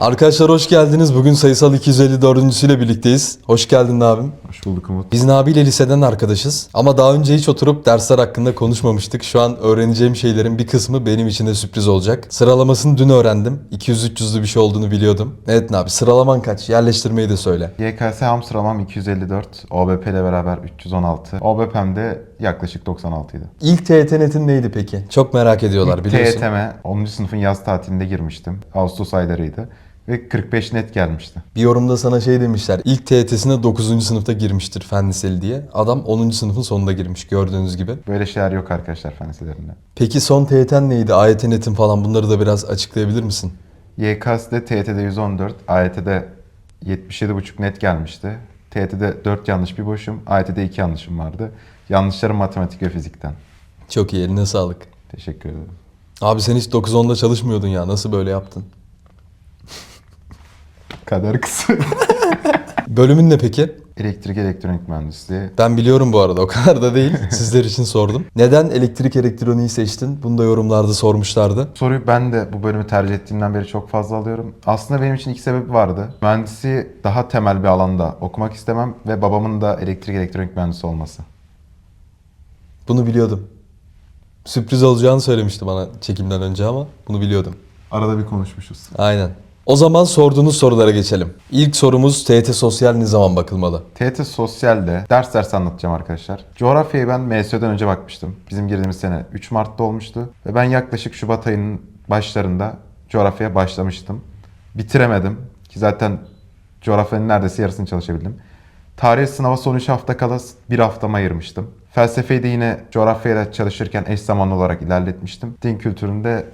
Arkadaşlar hoş geldiniz. Bugün sayısal 254. ile birlikteyiz. Hoş geldin abim. Hoş bulduk Umut. Biz Nabi ile liseden arkadaşız. Ama daha önce hiç oturup dersler hakkında konuşmamıştık. Şu an öğreneceğim şeylerin bir kısmı benim için de sürpriz olacak. Sıralamasını dün öğrendim. 200-300'lü bir şey olduğunu biliyordum. Evet Nabi sıralaman kaç? Yerleştirmeyi de söyle. YKS ham sıralamam 254, OBP ile beraber 316. OBP'm de yaklaşık 96 idi. İlk TYT netin neydi peki? Çok merak ediyorlar biliyorsun. TYT'me 10. sınıfın yaz tatilinde girmiştim. Ağustos aylarıydı. Ve 45 net gelmişti. Bir yorumda sana şey demişler. İlk TYT'sine 9. sınıfta girmiştir fen liseli diye. Adam 10. sınıfın sonunda girmiş gördüğünüz gibi. Böyle şeyler yok arkadaşlar fen liselerinde. Peki son TYT'n neydi? AYT netin falan bunları da biraz açıklayabilir misin? YKS'de TYT'de 114, AYT'de 77,5 net gelmişti. TYT'de 4 yanlış bir boşum, AYT'de 2 yanlışım vardı. Yanlışlarım matematik ve fizikten. Çok iyi eline sağlık. Teşekkür ederim. Abi sen hiç 9-10'da çalışmıyordun ya. Nasıl böyle yaptın? Kader kısa. Bölümün ne peki? Elektrik elektronik mühendisliği. Ben biliyorum bu arada o kadar da değil. Sizler için sordum. Neden elektrik elektroniği seçtin? Bunu da yorumlarda sormuşlardı. Soruyu ben de bu bölümü tercih ettiğimden beri çok fazla alıyorum. Aslında benim için iki sebep vardı. Mühendisi daha temel bir alanda okumak istemem ve babamın da elektrik elektronik mühendisi olması. Bunu biliyordum. Sürpriz olacağını söylemişti bana çekimden önce ama bunu biliyordum. Arada bir konuşmuşuz. Aynen. O zaman sorduğunuz sorulara geçelim. İlk sorumuz TYT Sosyal ne zaman bakılmalı? TYT Sosyal'de ders ders anlatacağım arkadaşlar. Coğrafyayı ben MSÖ'den önce bakmıştım. Bizim girdiğimiz sene 3 Mart'ta olmuştu. Ve ben yaklaşık Şubat ayının başlarında coğrafyaya başlamıştım. Bitiremedim ki zaten coğrafyanın neredeyse yarısını çalışabildim. Tarih sınava son 3 hafta kala bir haftamı ayırmıştım. Felsefeyi de yine coğrafyayla çalışırken eş zamanlı olarak ilerletmiştim. Din kültüründe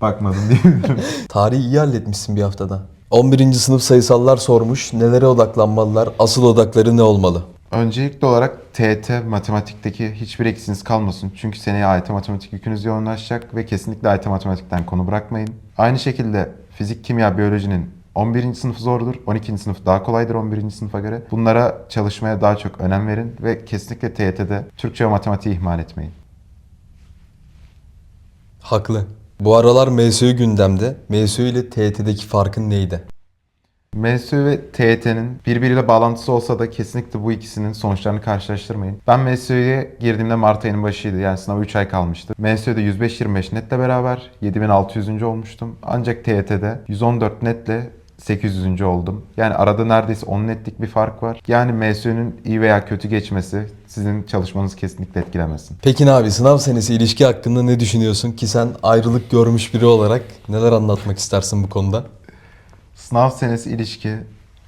bakmadım diyebilirim. Tarihi iyi halletmişsin bir haftada. 11. sınıf sayısallar sormuş. Nelere odaklanmalılar? Asıl odakları ne olmalı? Öncelikli olarak TET matematikteki hiçbir eksiniz kalmasın. Çünkü seneye AYT matematik yükünüz yoğunlaşacak ve kesinlikle AYT matematikten konu bırakmayın. Aynı şekilde fizik, kimya, biyolojinin 11. sınıfı zordur. 12. sınıf daha kolaydır 11. sınıfa göre. Bunlara çalışmaya daha çok önem verin ve kesinlikle TYT'de Türkçe ve matematiği ihmal etmeyin. Haklı. Bu aralar MSÜ gündemde. MSÜ ile TYT'deki farkın neydi? MSÜ ve TYT'nin birbiriyle bağlantısı olsa da kesinlikle bu ikisinin sonuçlarını karşılaştırmayın. Ben MSÜ'ye girdiğimde Mart ayının başıydı. Yani sınava 3 ay kalmıştı. MSÜ'de 105-25 netle beraber 7600. olmuştum. Ancak TYT'de 114 netle 800. oldum. Yani arada neredeyse 10 netlik bir fark var. Yani MSÜ'nün iyi veya kötü geçmesi sizin çalışmanızı kesinlikle etkilemesin. Peki abi sınav senesi ilişki hakkında ne düşünüyorsun ki sen ayrılık görmüş biri olarak neler anlatmak istersin bu konuda? Sınav senesi ilişki.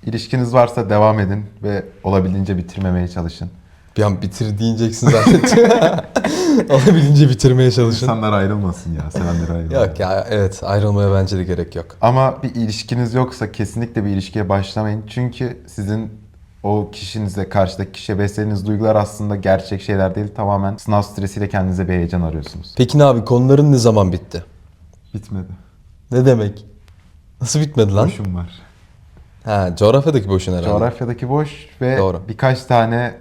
İlişkiniz varsa devam edin ve olabildiğince bitirmemeye çalışın. Bir an bitir diyeceksin zannettim. Olabildiğince bitirmeye çalışın. İnsanlar ayrılmasın ya, sevenler ayrılmasın. Yok ya evet ayrılmaya bence de gerek yok. Ama bir ilişkiniz yoksa kesinlikle bir ilişkiye başlamayın. Çünkü sizin o kişinize, karşıdaki kişiye beslediğiniz duygular aslında gerçek şeyler değil. Tamamen sınav stresiyle kendinize bir heyecan arıyorsunuz. Peki ne abi konuların ne zaman bitti? Bitmedi. Ne demek? Nasıl bitmedi lan? Boşum var. Ha coğrafyadaki boşun herhalde. Coğrafyadaki boş ve Doğru. birkaç tane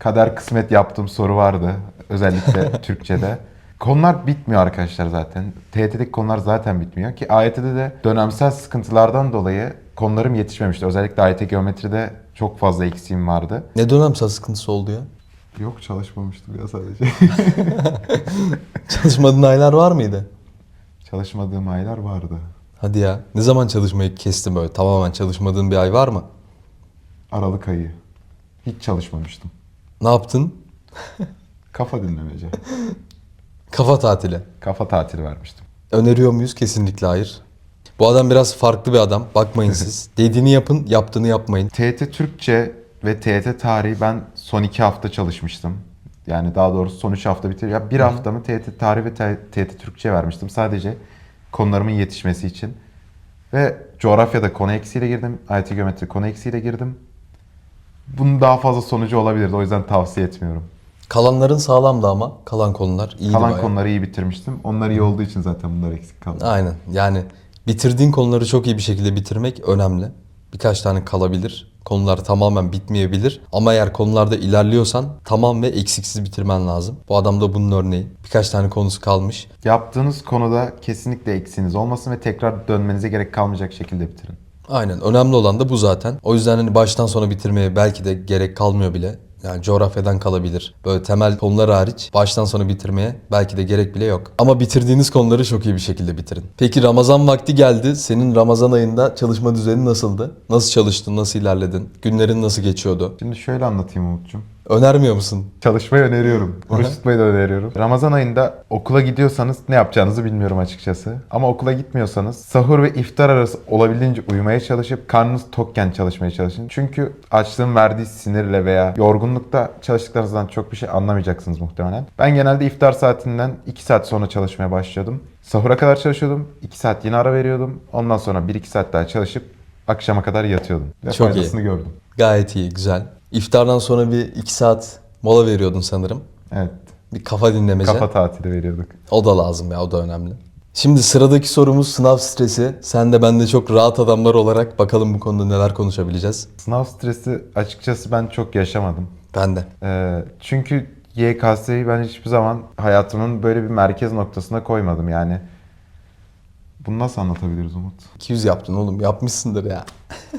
kader kısmet yaptığım soru vardı. Özellikle Türkçe'de. Konular bitmiyor arkadaşlar zaten. TYT'deki konular zaten bitmiyor ki AYT'de de dönemsel sıkıntılardan dolayı konularım yetişmemişti. Özellikle AYT geometride çok fazla eksiğim vardı. Ne dönemsel sıkıntısı oldu ya? Yok çalışmamıştım ya sadece. Çalışmadığın aylar var mıydı? Çalışmadığım aylar vardı. Hadi ya. Ne zaman çalışmayı kestin böyle? Tamamen çalışmadığın bir ay var mı? Aralık ayı. Hiç çalışmamıştım. Ne yaptın? Kafa dinlemece. Kafa tatili. Kafa tatili vermiştim. Öneriyor muyuz? Kesinlikle hayır. Bu adam biraz farklı bir adam. Bakmayın siz. Dediğini yapın, yaptığını yapmayın. TYT Türkçe ve TYT tarihi ben son iki hafta çalışmıştım. Yani daha doğrusu son üç hafta bitir. Ya bir haftamı TYT tarih ve TYT Türkçe vermiştim. Sadece konularımın yetişmesi için. Ve coğrafyada konu eksiğiyle girdim. IT geometri konu eksiğiyle girdim. Bunun daha fazla sonucu olabilirdi. O yüzden tavsiye etmiyorum. Kalanların sağlamdı ama. Kalan konular iyiydi Kalan bayağı. konuları iyi bitirmiştim. Onlar iyi olduğu için zaten bunlar eksik kaldı. Aynen. Yani bitirdiğin konuları çok iyi bir şekilde bitirmek önemli. Birkaç tane kalabilir. Konular tamamen bitmeyebilir. Ama eğer konularda ilerliyorsan tamam ve eksiksiz bitirmen lazım. Bu adam da bunun örneği. Birkaç tane konusu kalmış. Yaptığınız konuda kesinlikle eksiğiniz olmasın ve tekrar dönmenize gerek kalmayacak şekilde bitirin. Aynen. Önemli olan da bu zaten. O yüzden hani baştan sona bitirmeye belki de gerek kalmıyor bile. Yani coğrafyadan kalabilir. Böyle temel konular hariç baştan sona bitirmeye belki de gerek bile yok. Ama bitirdiğiniz konuları çok iyi bir şekilde bitirin. Peki Ramazan vakti geldi. Senin Ramazan ayında çalışma düzeni nasıldı? Nasıl çalıştın? Nasıl ilerledin? Günlerin nasıl geçiyordu? Şimdi şöyle anlatayım Umut'cum. Önermiyor musun? Çalışmayı öneriyorum. Oruç tutmayı da öneriyorum. Ramazan ayında okula gidiyorsanız ne yapacağınızı bilmiyorum açıkçası. Ama okula gitmiyorsanız sahur ve iftar arası olabildiğince uyumaya çalışıp karnınız tokken çalışmaya çalışın. Çünkü açlığın verdiği sinirle veya yorgunlukta çalıştıklarınızdan çok bir şey anlamayacaksınız muhtemelen. Ben genelde iftar saatinden 2 saat sonra çalışmaya başlıyordum. Sahura kadar çalışıyordum. 2 saat yine ara veriyordum. Ondan sonra 1-2 saat daha çalışıp akşama kadar yatıyordum. Ve Çok iyi. faydasını gördüm. Gayet iyi, güzel. İftardan sonra bir iki saat mola veriyordun sanırım. Evet. Bir kafa dinlemece. Kafa tatili veriyorduk. O da lazım ya, o da önemli. Şimdi sıradaki sorumuz sınav stresi. Sen de ben de çok rahat adamlar olarak bakalım bu konuda neler konuşabileceğiz. Sınav stresi açıkçası ben çok yaşamadım. Ben de. Ee, çünkü YKS'yi ben hiçbir zaman hayatımın böyle bir merkez noktasına koymadım yani. Bunu nasıl anlatabiliriz Umut? 200 yaptın oğlum, yapmışsındır ya.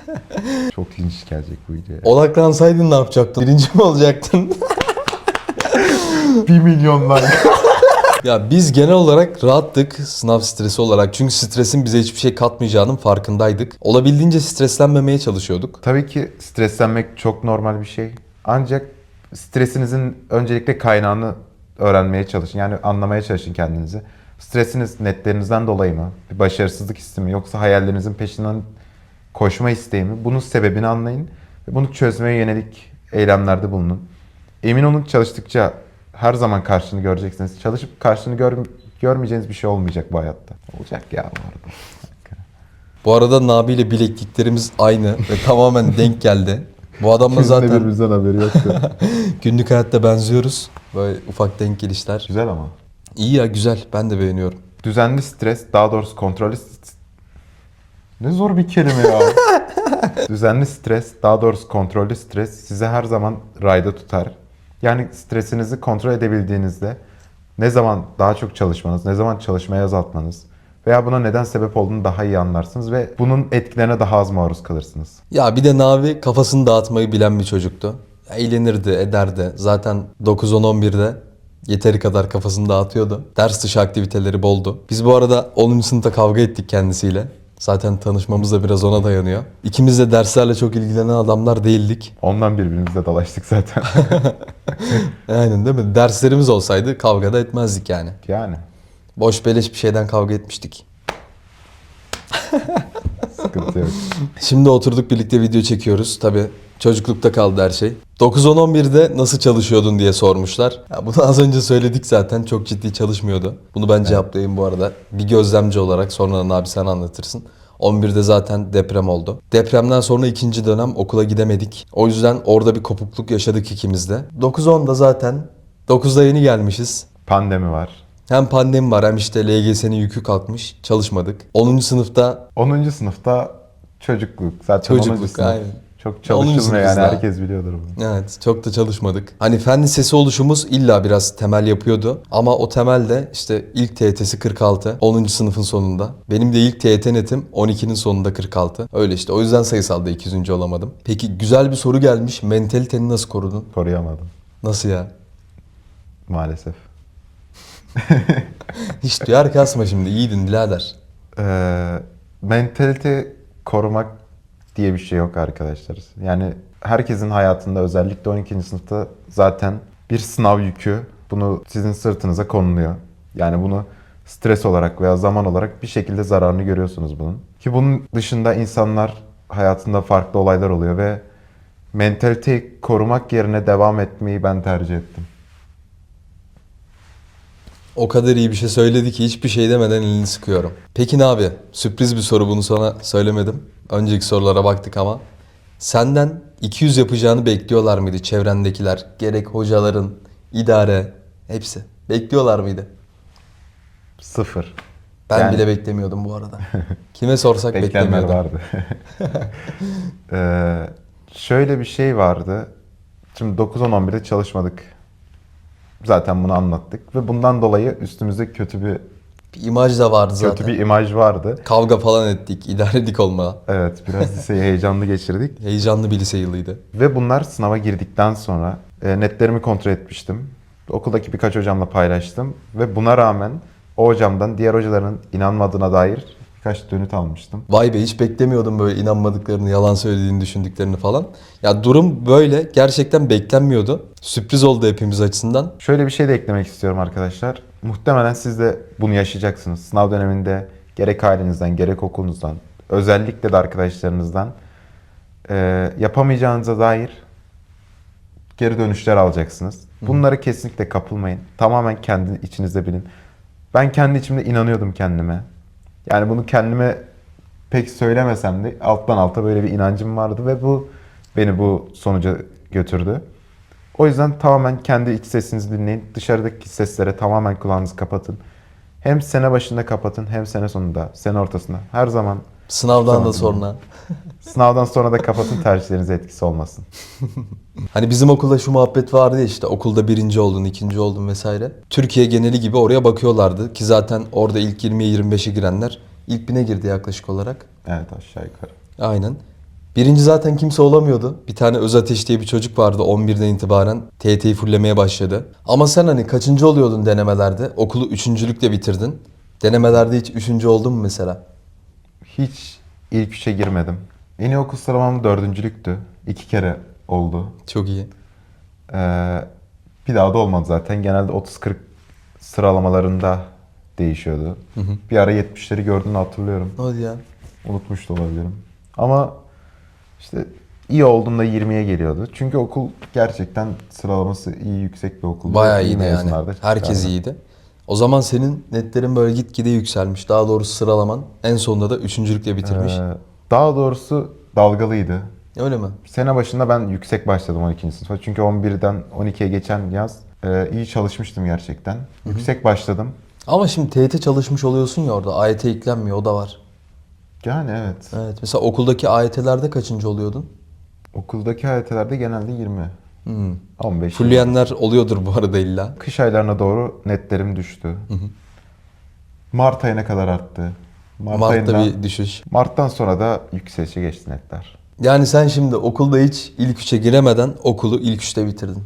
Çok linç gelecek bu videoya. Odaklansaydın ne yapacaktın? Birinci mi olacaktın? 1 milyon like. ya biz genel olarak rahattık sınav stresi olarak. Çünkü stresin bize hiçbir şey katmayacağının farkındaydık. Olabildiğince streslenmemeye çalışıyorduk. Tabii ki streslenmek çok normal bir şey. Ancak stresinizin öncelikle kaynağını öğrenmeye çalışın. Yani anlamaya çalışın kendinizi. Stresiniz netlerinizden dolayı mı? Bir başarısızlık hissi mi? Yoksa hayallerinizin peşinden koşma isteği mi? Bunun sebebini anlayın. Ve bunu çözmeye yönelik eylemlerde bulunun. Emin olun çalıştıkça her zaman karşılığını göreceksiniz. Çalışıp karşılığını gör, görmeyeceğiniz bir şey olmayacak bu hayatta. Olacak ya bu arada. Bu arada Nabi ile bilekliklerimiz aynı ve tamamen denk geldi. Bu adamla zaten birbirimizden haberi yoktu. günlük hayatta benziyoruz. Böyle ufak denk gelişler. Güzel ama. İyi ya güzel. Ben de beğeniyorum. Düzenli stres, daha doğrusu kontrollü st- Ne zor bir kelime ya. Düzenli stres, daha doğrusu kontrollü stres sizi her zaman rayda tutar. Yani stresinizi kontrol edebildiğinizde ne zaman daha çok çalışmanız, ne zaman çalışmayı azaltmanız veya buna neden sebep olduğunu daha iyi anlarsınız ve bunun etkilerine daha az maruz kalırsınız. Ya bir de Navi kafasını dağıtmayı bilen bir çocuktu. Eğlenirdi, ederdi. Zaten 9-10-11'de yeteri kadar kafasını dağıtıyordu. Ders dışı aktiviteleri boldu. Biz bu arada 10. sınıfta kavga ettik kendisiyle. Zaten tanışmamız da biraz ona dayanıyor. İkimiz de derslerle çok ilgilenen adamlar değildik. Ondan birbirimizle dalaştık zaten. Aynen değil mi? Derslerimiz olsaydı kavga da etmezdik yani. yani Boş beleş bir şeyden kavga etmiştik. sıkıntı yok. Şimdi oturduk birlikte video çekiyoruz. Tabi çocuklukta kaldı her şey. 9-10-11'de nasıl çalışıyordun diye sormuşlar. Ya bunu az önce söyledik zaten. Çok ciddi çalışmıyordu. Bunu ben cevaplayayım bu arada. Bir gözlemci olarak sonradan abi sen anlatırsın. 11'de zaten deprem oldu. Depremden sonra ikinci dönem okula gidemedik. O yüzden orada bir kopukluk yaşadık ikimiz de. 9-10'da zaten 9'da yeni gelmişiz. Pandemi var. Hem pandemi var hem işte LGS'nin yükü kalkmış. Çalışmadık. 10. sınıfta 10. sınıfta çocukluk. Zaten 10. Çocukluk, sınıf. aynen. Çok 10. çalışılmıyor yani daha. herkes biliyordur bunu. Evet çok da çalışmadık. Hani fen lisesi oluşumuz illa biraz temel yapıyordu. Ama o temel de işte ilk TYT'si 46. 10. sınıfın sonunda. Benim de ilk TYT netim 12'nin sonunda 46. Öyle işte o yüzden sayısalda 200. olamadım. Peki güzel bir soru gelmiş. Mentaliteni nasıl korudun? Koruyamadım Nasıl ya? maalesef. Hiç duyar kasma şimdi. İyiydin birader. Ee, mentalite korumak diye bir şey yok arkadaşlar. Yani herkesin hayatında özellikle 12. sınıfta zaten bir sınav yükü bunu sizin sırtınıza konuluyor. Yani bunu stres olarak veya zaman olarak bir şekilde zararını görüyorsunuz bunun. Ki bunun dışında insanlar hayatında farklı olaylar oluyor ve mentaliteyi korumak yerine devam etmeyi ben tercih ettim. O kadar iyi bir şey söyledi ki hiçbir şey demeden elini sıkıyorum. Peki ne abi? Sürpriz bir soru bunu sana söylemedim. Önceki sorulara baktık ama. Senden 200 yapacağını bekliyorlar mıydı çevrendekiler? Gerek hocaların, idare, hepsi. Bekliyorlar mıydı? Sıfır. Ben Yani- bile beklemiyordum bu arada. Kime sorsak Beklenenler beklemiyordum. vardı. Ee, şöyle bir şey vardı. Şimdi 9-10-11'de çalışmadık. Zaten bunu anlattık. Ve bundan dolayı üstümüzde kötü bir Bir imaj da vardı zaten. kötü bir imaj vardı. Kavga falan ettik, idaredik olma. Evet biraz liseyi heyecanlı geçirdik. Heyecanlı bir lise yılıydı. Ve bunlar sınava girdikten sonra e, netlerimi kontrol etmiştim. Okuldaki birkaç hocamla paylaştım. Ve buna rağmen o hocamdan diğer hocaların inanmadığına dair birkaç dönüt almıştım. Vay be hiç beklemiyordum böyle inanmadıklarını, yalan söylediğini düşündüklerini falan. Ya durum böyle gerçekten beklenmiyordu. Sürpriz oldu hepimiz açısından. Şöyle bir şey de eklemek istiyorum arkadaşlar. Muhtemelen siz de bunu yaşayacaksınız. Sınav döneminde gerek ailenizden gerek okulunuzdan özellikle de arkadaşlarınızdan e, yapamayacağınıza dair geri dönüşler alacaksınız. Bunları kesinlikle kapılmayın. Tamamen kendi içinizde bilin. Ben kendi içimde inanıyordum kendime. Yani bunu kendime pek söylemesem de alttan alta böyle bir inancım vardı ve bu beni bu sonuca götürdü. O yüzden tamamen kendi iç sesinizi dinleyin. Dışarıdaki seslere tamamen kulağınızı kapatın. Hem sene başında kapatın hem sene sonunda, sene ortasında. Her zaman Sınavdan Tamam. da sonra. sınavdan sonra da kapatın tercihlerinize etkisi olmasın. Hani bizim okulda şu muhabbet vardı ya işte okulda birinci oldun, ikinci oldun vesaire. Türkiye geneli gibi oraya bakıyorlardı ki zaten orada ilk 20'ye 25'e girenler ilk bine girdi yaklaşık olarak. Evet aşağı yukarı. Aynen. Birinci zaten kimse olamıyordu. Bir tane Öz Ateş diye bir çocuk vardı 11'den itibaren TYT'yi fullemeye başladı. Ama sen hani kaçıncı oluyordun denemelerde? Okulu üçüncülükle bitirdin. Denemelerde hiç üçüncü oldun mu mesela? Hiç ilk üçe girmedim. En iyi okul sıralamam dördüncülüktü. İki kere oldu. Çok iyi. Ee, bir daha da olmadı zaten. Genelde 30-40 sıralamalarında değişiyordu. Bir ara 70'leri gördüğünü hatırlıyorum. Hadi ya. Unutmuş da olabilirim. Ama işte iyi olduğunda 20'ye geliyordu. Çünkü okul gerçekten sıralaması iyi yüksek bir okuldu. Bayağı İyi iyiydi yani. Herkes iyiydi. O zaman senin netlerin böyle gitgide yükselmiş. Daha doğrusu sıralaman en sonunda da üçüncülükle bitirmiş. Ee, daha doğrusu dalgalıydı. Öyle mi? Sene başında ben yüksek başladım 12. sınıfa. Çünkü 11'den 12'ye geçen yaz e, iyi çalışmıştım gerçekten. Yüksek başladım. Ama şimdi TYT çalışmış oluyorsun ya orada. AYT eklenmiyor o da var. Yani evet. Evet. Mesela okuldaki AYT'lerde kaçıncı oluyordun? Okuldaki HYT'lerde genelde 20. Hmm. 15. Fulleyenler oluyordur bu arada illa. Kış aylarına doğru netlerim düştü. Mart ayına kadar arttı. Mart Mart'ta ayından, bir düşüş. Mart'tan sonra da yükselişe geçti netler. Yani sen şimdi okulda hiç ilk üçe giremeden okulu ilk üçte bitirdin.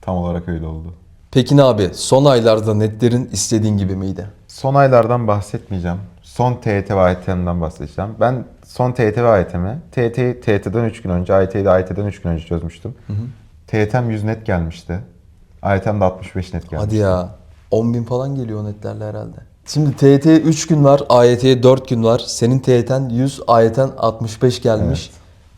Tam olarak öyle oldu. Peki ne abi? Son aylarda netlerin istediğin gibi miydi? Son aylardan bahsetmeyeceğim. Son TYT ve AYT'den bahsedeceğim. Ben son TYT ve AYT'mi TYT'yi TYT'den 3 gün önce, AYT'yi de AYT'den 3 gün önce çözmüştüm. TYT'm 100 net gelmişti. AYT'm de 65 net gelmişti. Hadi ya. 10 bin falan geliyor o netlerle herhalde. Şimdi TYT'ye 3 gün var, AYT'ye 4 gün var. Senin TYT'n 100, AYT'n 65 gelmiş.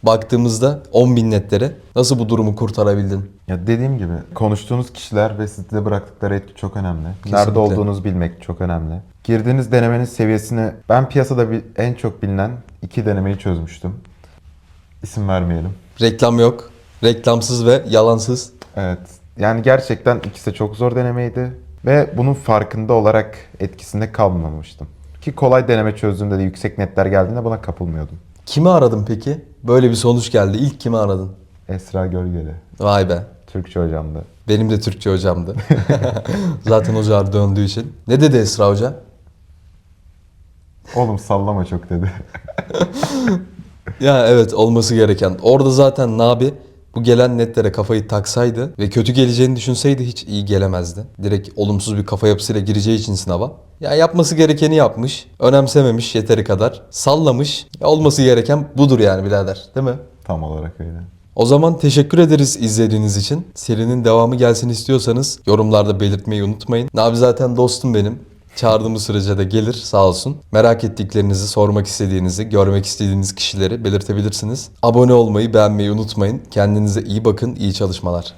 Baktığımızda 10 bin netlere. Nasıl bu durumu kurtarabildin? Ya dediğim gibi konuştuğunuz kişiler ve sizde bıraktıkları etki çok önemli. Kesinlikle. Nerede olduğunuzu bilmek çok önemli. Girdiğiniz denemenin seviyesini ben piyasada en çok bilinen iki denemeyi çözmüştüm. İsim vermeyelim. Reklam yok. Reklamsız ve yalansız. Evet. Yani gerçekten ikisi de çok zor denemeydi ve bunun farkında olarak etkisinde kalmamıştım. Ki kolay deneme çözdüğümde de yüksek netler geldiğinde buna kapılmıyordum. Kimi aradın peki? Böyle bir sonuç geldi. İlk kimi aradın? Esra Gölgeli. Vay be. Türkçe hocamdı. Benim de Türkçe hocamdı. Zaten hocalar döndüğü için. Ne dedi Esra Hoca? Oğlum sallama çok dedi. Ya evet olması gereken. Orada zaten Nabi bu gelen netlere kafayı taksaydı ve kötü geleceğini düşünseydi hiç iyi gelemezdi. Direkt olumsuz bir kafa yapısıyla gireceği için sınava. Ya yapması gerekeni yapmış. Önemsememiş yeteri kadar. Sallamış. Ya olması gereken budur yani birader. Değil mi? Tam olarak öyle. O zaman teşekkür ederiz izlediğiniz için. Serinin devamı gelsin istiyorsanız yorumlarda belirtmeyi unutmayın. Nabi zaten dostum benim. Çağırdığımız sürece de gelir sağ olsun. Merak ettiklerinizi, sormak istediğinizi, görmek istediğiniz kişileri belirtebilirsiniz. Abone olmayı, beğenmeyi unutmayın. Kendinize iyi bakın, iyi çalışmalar.